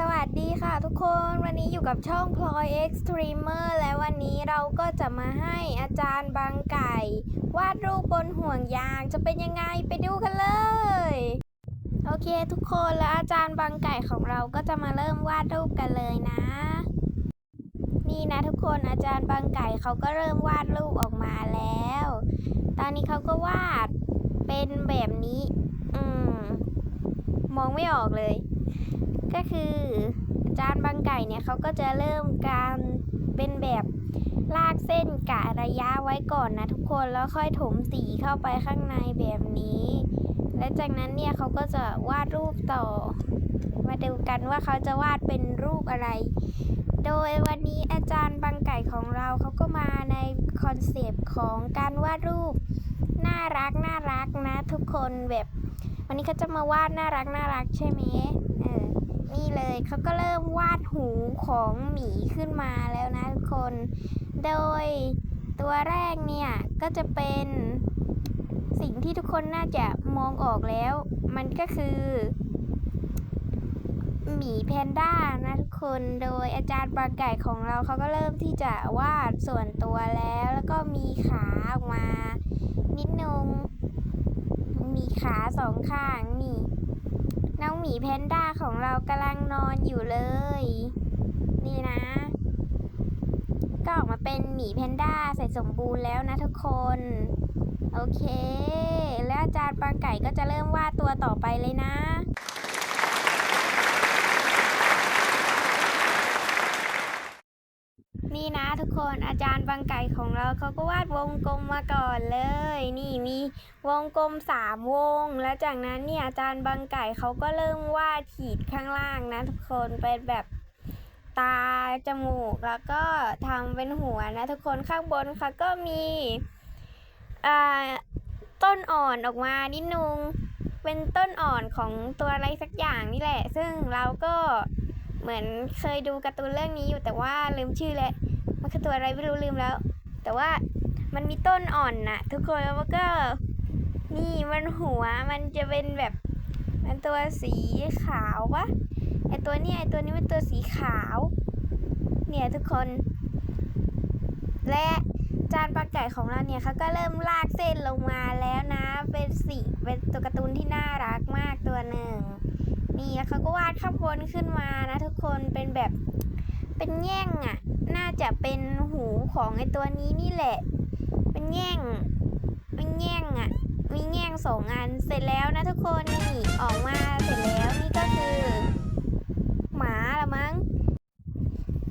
สวัสดีค่ะทุกคนวันนี้อยู่กับช่องพลอย X Streamer และวันนี้เราก็จะมาให้อาจารย์บางไก่ วาดรูปบนห่วงยางจะเป็นยังไงไปดูกันเลย โอเคทุกคนแล้วอาจารย์บางไก่ของเราก็จะมาเริ่มวาดรูปกันเลยนะ นี่นะทุกคนอาจารย์บางไก่เขาก็เริ่มวาดรูปออกมาแล้ว ตอนนี้เขาก็วาดเป็นแบบนี้ อืมมองไม่ออกเลย ก็คืออาจารย์บางไก่เนี่ยเขาก็จะเริ่มการเป็นแบบลากเส้นกะระยะไว้ก่อนนะทุกคนแล้วค่อยถมสีเข้าไปข้างในแบบนี้ และจากนั้นเนี่ยเขาก็จะวาดรูปต่อ มาดูกันว่าเขาจะวาดเป็นรูปอะไร โดยวันนี้อาจารย์บางไก่ของเราเขาก็มาในคอนเซปต์ของการวาดรูปน่ารักน่ารักนะทุกคนแบบ วันนี้เขาจะมาวาดน่ารักน่ารักใช่ไหมเออ นี่เลยเขาก็เริ่มวาดหูของหมีขึ้นมาแล้วนะทุกคน โดยตัวแรกเนี่ย ก็จะเป็นสิ่งที่ทุกคนน่าจะมองออกแล้ว มันก็คือหมีแพนด้านะทุกคน โดยอาจารย์บาไก่ของเราเขาก็เริ่มที่จะวาดส่วนตัวแล้ว แล้วก็มีขาออกมา นิดนึง มีขาสองข้างนี่ น้องหมีแพนด้าของเรากำลังนอนอยู่เลย นี่นะ ก็ออกมาเป็นหมีแพนด้าใส่สมบูรณ์แล้วนะทุกคน โอเค แล้วอาจารย์ปางไก่ก็จะเริ่มวาดตัวต่อไปเลยนะ นี่นะ ทุกคนอาจารย์บางไก่ของเราเขาก็วาดวงกลมมาก่อนเลย นี่มีวงกลมสามวง แล้วจากนั้นเนี่ยอาจารย์บางไก่เขาก็เริ่มวาดขีดข้างล่างนะทุกคนเป็นแบบตาจมูกแล้วก็ทำเป็นหัวนะทุกคนข้างบนเขาก็มีอ่าต้นอ่อนออกมานิดนึงเป็นต้นอ่อนของตัวอะไรสักอย่างนี่แหละ ซึ่งเราก็เหมือนเคยดูการ์ตูนเรื่องนี้อยู่แต่ว่าลืมชื่อแล้ว มันคือตัวอะไรไม่รู้ลืมแล้ว แต่ว่ามันมีต้นอ่อนน่ะทุกคนแล้วมันก็นี่มันหัวมันจะเป็นแบบ มันตัวสีขาวปะไอตัวนี้ไอตัวนี้เป็นตัวสีขาว เนี่ยทุกคน และจานปลาไก่ของเราเนี่ยเขาก็เริ่มลากเส้นลงมาแล้วนะ เป็นสีเป็นตัวการ์ตูนที่น่ารักมากตัวหนึ่งนี่แล้วเขาก็วาดข้างบนขึ้นมานะ ทุกคนเป็นแบบเป็นแง่งอะ น่าจะเป็นหูของไอตัวนี้นี่แหละ เป็นแง่ง เป็นแง่งอะ มีแง่งสองอัน เสร็จแล้วนะทุกคนนี่ออกมาเสร็จแล้วนี่ก็คือ หมาละมั้ง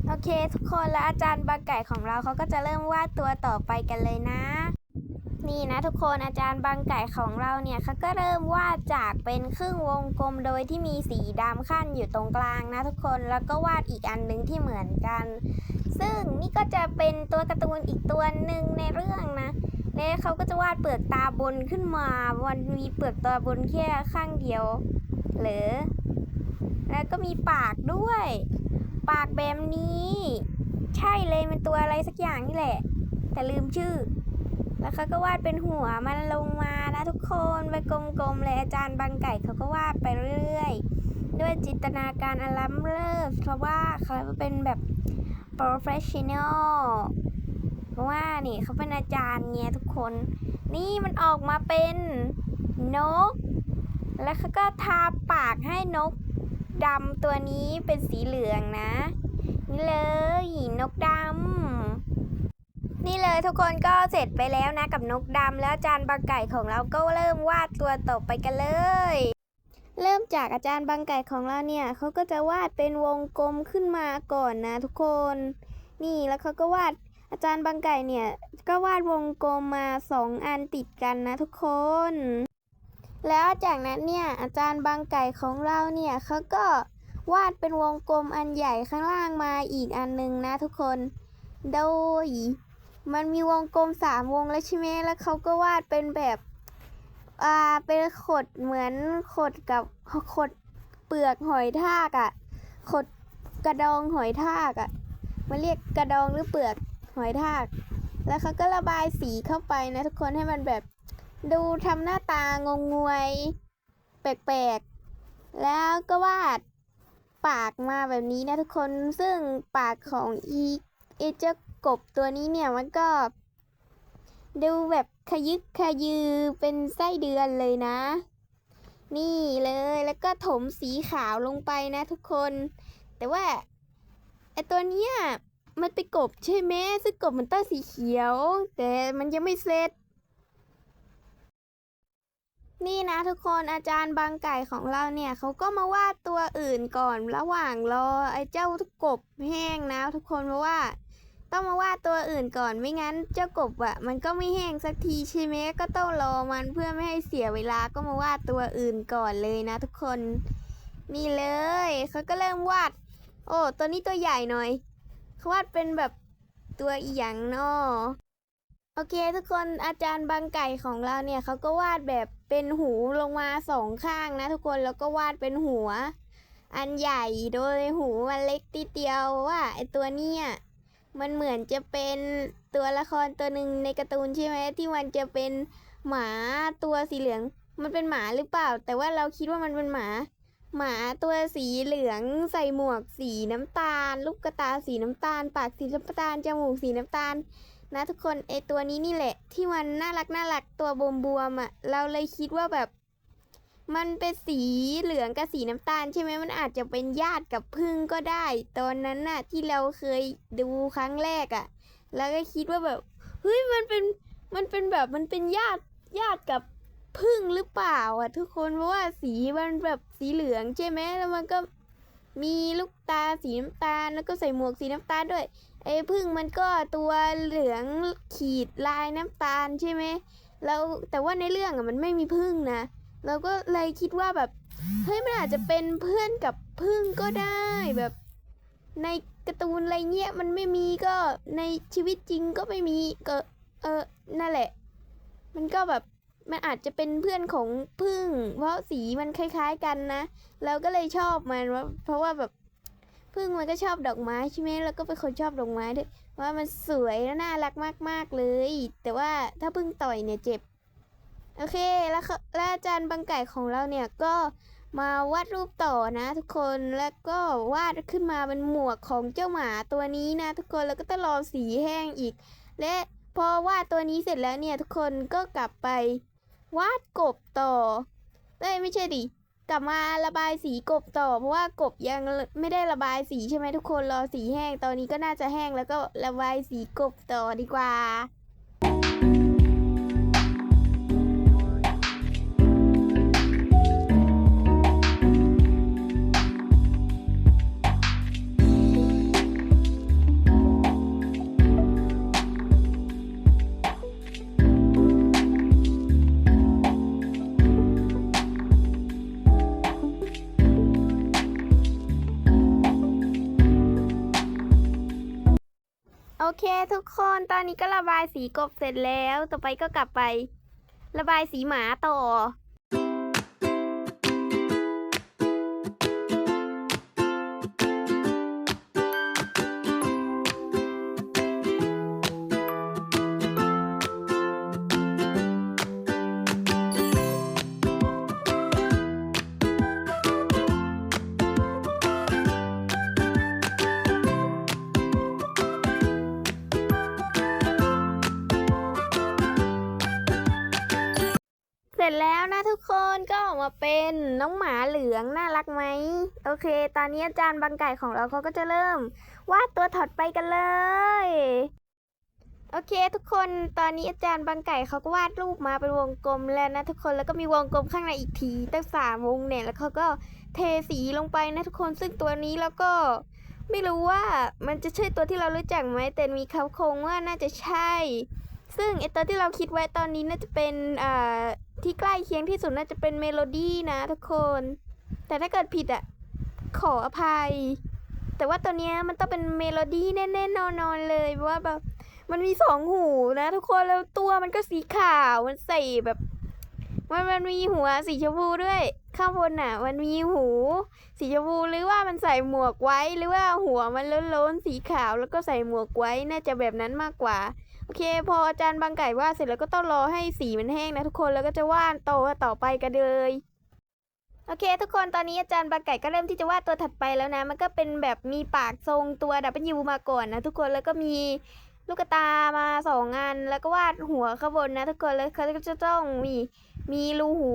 โอเคทุกคนแล้วอาจารย์บางไก่ของเราเขาก็จะเริ่มวาดตัวต่อไปกันเลยนะนี่นะทุกคนอาจารย์บางไก่ของเราเนี่ยเขาก็เริ่มวาดจากเป็นครึ่งวงกลมโดยที่มีสีดำขั้นอยู่ตรงกลางนะทุกคนแล้วก็วาดอีกอันหนึงที่เหมือนกัน ซึ่งนี่ก็จะเป็นตัวการ์ตูนอีกตัวหนึ่งในเรื่องนะ แล้วเขาก็จะวาดเปลือกตาบนขึ้นมามันมีเปลือกตาบนแค่ข้างเดียวหรือ แล้วก็มีปากด้วย ปากแบบนี้ ใช่เลยมันตัวอะไรสักอย่างนี่แหละ แต่ลืมชื่อ แล้วเขาก็วาดเป็นหัวมันลงมานะทุกคนไปกลมๆเลยอาจารย์บางไก่เขาก็วาดไปเรื่อยๆด้วยจินตนาการอล้ำเลิศเพราะว่าเขาเป็นแบบ professional เพราะว่านี่เขาเป็นอาจารย์ไงทุกคน นี่มันออกมาเป็นนก แล้วเขาก็ทาปากให้นกดำตัวนี้เป็นสีเหลืองนะ นี่เลยนกดำนี่เลยทุกคนก็เสร็จไปแล้วนะกับนกดำแล้วอาจารย์บางไก่ของเราก็เริ่มวาดตัวต่อไปกันเลย เริ่มจากอาจารย์บางไก่ของเราเนี่ยเขาก็จะวาดเป็นวงกลมขึ้นมาก่อนนะทุกคน นี่แล้วเขาก็วาดอาจารย์บางไก่เนี่ยก็วาดวงกลมมาสองอันติดกันนะทุกคน แล้วจากนั้นเนี่ยอาจารย์บางไก่ของเราเนี่ยเขาก็วาดเป็นวงกลมอันใหญ่ข้างล่างมาอีกอันหนึงนะทุกคน โดย มันมีวงกลมสามวงแล้วใช่ไหมแล้วเขาก็วาดเป็นแบบ อ่าเป็นขดเหมือนขดกับขดเปลือกหอยทากอะ่ะขดกระดองหอยทากอะ่ะมันเรียกกระดองหรือเปลือกหอยทาก แล้วเขาก็ระบายสีเข้าไปนะทุกคนให้มันแบบดูทำหน้าตางงงวย แปลกๆ แล้วก็วาดปากมาแบบนี้นะทุกคนซึ่งปากของอีเอเจ้ากบตัวนี้เนี่ยมันก็ ดูแบบ ขยึกขยือเป็นไส้เดือนเลยนะ นี่เลยแล้วก็ถมสีขาวลงไปนะทุกคน แต่ว่าไอตัวเนี้ยมันเป็นกบใช่ไหมซึ่งกบมันต้องสีเขียว แต่มันยังไม่เสร็จ นี่นะทุกคนอาจารย์บางไก่ของเราเนี่ยเขาก็มาวาดตัวอื่นก่อนระหว่างรอไอ้เจ้ากบแห้งนะทุกคนเพราะว่า ต้องมาวาดตัวอื่นก่อนไม่งั้นเจ้ากบอะมันก็ไม่แห้งสักทีใช่ไหมก็ต้องรอมันเพื่อไม่ให้เสียเวลาก็มาวาดตัวอื่นก่อนเลยนะทุกคน นี่เลยเขาก็เริ่มวาด โอ้ตัวนี้ตัวใหญ่หน่อยเขาวาดเป็นแบบตัวอีหยังเนาะโอเคทุกคนอาจารย์บางไก่ของเราเนี่ยเขาก็วาดแบบเป็นหูลงมาสองข้างนะทุกคนแล้วก็วาดเป็นหัว อันใหญ่โดยหูมันเล็กติดเดียวว่าไอตัวเนี้ย มันเหมือนจะเป็นตัวละครตัวหนึ่งในการ์ตูนใช่ไหมที่มันจะเป็นหมาตัวสีเหลือง มันเป็นหมาหรือเปล่า แต่ว่าเราคิดว่ามันเป็นหมา หมาตัวสีเหลืองใส่หมวกสีน้ำตาล ลูกกระตาสีน้ำตาล ปากสีน้ำตาลจมูกสีน้ำตาล นะทุกคนไอตัวนี้นี่แหละ ที่มันน่ารักน่ารักตัวบวมๆอะเราเลยคิดว่าแบบ มันเป็นสีเหลืองกับสีน้ำตาล ใช่ไหมมันอาจจะเป็นญาติกับพึ่งก็ได้ ตอนนั้นน่ะ ที่เราเคยดูครั้งแรกอะ่ะ แล้วก็คิดว่าแบบเฮ้ยมันเป็นมันเป็นแบบมันเป็นญาติญาติกับพึ่งหรือเปล่าอะ ทุกคนเพราะว่าสีมันแบบสีเหลืองใช่ไหมแล้วมันก็มีลูกตาสีน้ำตาลแล้วก็ใส่หมวกสีน้ำตาลด้วยไอ้พึ่งมันก็ตัวเหลืองขีดลายน้ำตาลใช่ไหมแล้วแต่ว่าในเรื่องอะมันไม่มีพึ่งนะ เราก็เลยคิดว่าแบบเฮ้ยมันอาจจะเป็นเพื่อนกับพึ่งก็ได้แบบในการ์ตูนอะไรเงี้ยมันไม่มีก็ในชีวิตจริงก็ไม่มีก็เออนั่นแหละ มันก็แบบมันอาจจะเป็นเพื่อนของพึ่ง เพราะสีมันคล้าย ๆ กันนะเราก็เลยชอบมันเพราะว่าแบบพึ่งมันก็ชอบดอกไม้ใช่ไหมแล้วก็เป็นคนชอบดอกไม้ด้วยว่ามันสวยและน่ารักมากๆเลย แต่ว่าถ้าพึ่งต่อยเนี่ยเจ็บ โอเคแล้วแล้วอาจารย์บางไก่ของเราเนี่ยก็มาวาดรูปต่อนะทุกคนแล้วก็วาดขึ้นมาเป็นหมวกของเจ้าหมาตัวนี้นะ ทุกคนแล้วก็ต้องรอสีแห้งอีก และพอวาดตัวนี้เสร็จแล้วเนี่ยทุกคนก็กลับไปวาดกบต่อเอ้ยไม่ใช่ดิกลับมาระบายสีกบต่อ เพราะว่ากบยังไม่ได้ระบายสีใช่ไหมทุกคนรอสีแห้งตอนนี้ก็น่าจะแห้งแล้วก็ระบายสีกบต่อดีกว่า เคทุกคนตอนนี้ก็ระบายสีกบเสร็จแล้ว ต่อไปก็กลับไป ระบายสีหมาต่อ ร็จแล้วนะทุกคนก็ออกมาเป็นน้องหมาเหลืองน่ารักไหมโอเค ตอนนี้อาจารย์บางไก่ของเราเขาก็จะเริ่มวาดตัวถอดไปกันเลย โอเค ทุกคนตอนนี้อาจารย์บางไก่เขาก็วาดรูปมาเป็นวงกลมแล้วนะทุกคนแล้วก็มีวงกลมข้างในอีกทีตั้งสามวงเนี่ยแล้วเขาก็เทสีลงไปนะทุกคนซึ่งตัวนี้แล้วก็ไม่รู้ว่ามันจะใช่ตัวที่เรารู้จักไหมแต่มีเขาคงว่าน่าจะใช่ ซึ่งไอตัวที่เราคิดไว้ตอนนี้น่าจะเป็นอ่า ที่ใกล้เคียงที่สุดน่าจะเป็นเมโลดี้นะทุกคน แต่ถ้าเกิดผิดอะขออภัย แต่ว่าตัวเนี้ยมันต้องเป็นเมโลดี้แน่ๆนอนๆเลยเพราะว่าแบบมันมีสองหูนะทุกคนแล้วตัวมันก็สีขาวมันใส่แบบมันมันมีหัวสีชมพูด้วย ข้างบนน่ะ มันมีหู สีชมพูหรือว่ามันใส่หมวกไว้หรือว่าหัวมันล้นๆสีขาวแล้วก็ใส่หมวกไว้น่าจะแบบนั้นมากกว่า โอเค พออาจารย์บางไก่วาดเสร็จแล้วก็ต้องรอให้สีมันแห้งนะทุกคนแล้วก็จะวาดต่อต่อไปกันเลยโอเค ทุกคนตอนนี้อาจารย์บางไก่ก็เริ่มที่จะวาดตัวถัดไปแล้วนะ มันก็เป็นแบบมีปากทรงตัวดับเบิลยูมาก่อนนะทุกคนแล้วก็มีลูกตามาสองอันแล้วก็วาดหัวข้างบนนะทุกคนแล้วเขาก็จะต้องมีมีรูหู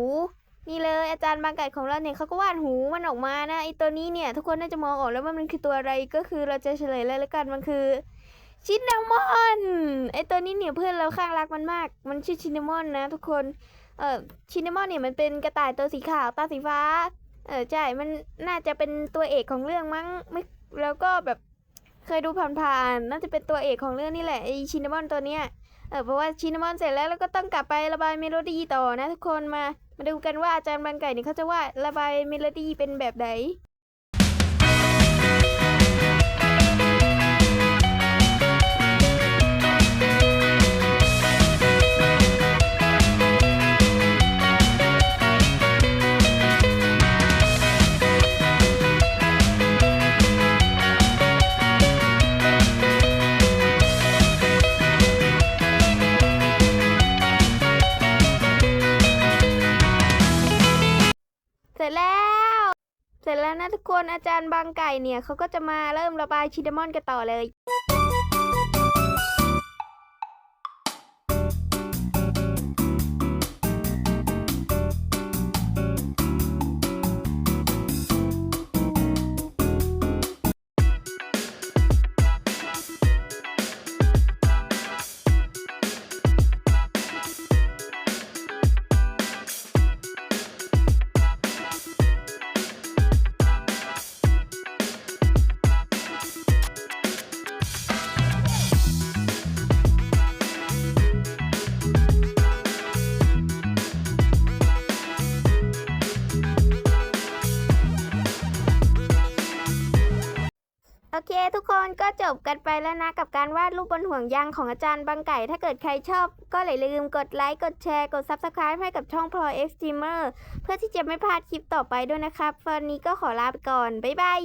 นี่เลยอาจารย์บางไก่ของเราเนี่ยเขาก็วาดหูมันออกมานะไอตัวนี้เนี่ยทุกคนน่าจะมองออกแล้วว่ามันคือตัวอะไรก็คือเราจะเฉลยเลยแล้วกันมันคือ ชินนามอนไอตัวนี้เนี่ยเพื่อนเราข้างรักมันมาก มันชื่อชินนามอนนะทุกคนเออชินนามอนเนี่ยมันเป็นกระต่ายตัวสีขาวตาสีฟ้า เออใช่มันน่าจะเป็นตัวเอกของเรื่องมั้งไม่แล้วก็แบบเคยดูผ่านๆน่าจะเป็นตัวเอกของเรื่องนี่แหละไอชินนามอนตัวเนี้ยเออเพราะว่าชินนามอนเสร็จแล้วแล้วก็ต้องกลับไประบายเมโลดี้ต่อนะทุกคนมา มาดูกันว่าอาจารย์บางไก่เนี่ยเขาจะว่าดระบายเมโลดี้เป็นแบบไหน เสร็จแล้ว เสร็จแล้วนะทุกคนอาจารย์บางไก่เนี่ยเขาก็จะมาเริ่มระบายชินดามอนกันต่อเลย เคทุกคนก็จบกันไปแล้วนะ กับการวาดรูปบนห่วงยางของอาจารย์บางไก่ ถ้าเกิดใครชอบ ก็อย่าลืมกดไลค์ กดแชร์ กด Subscribe ให้กับช่อง Pro X Streamer เพื่อที่จะไม่พลาดคลิปต่อไปด้วยนะครับ วันนี้ก็ขอลาไปก่อน บ๊ายบาย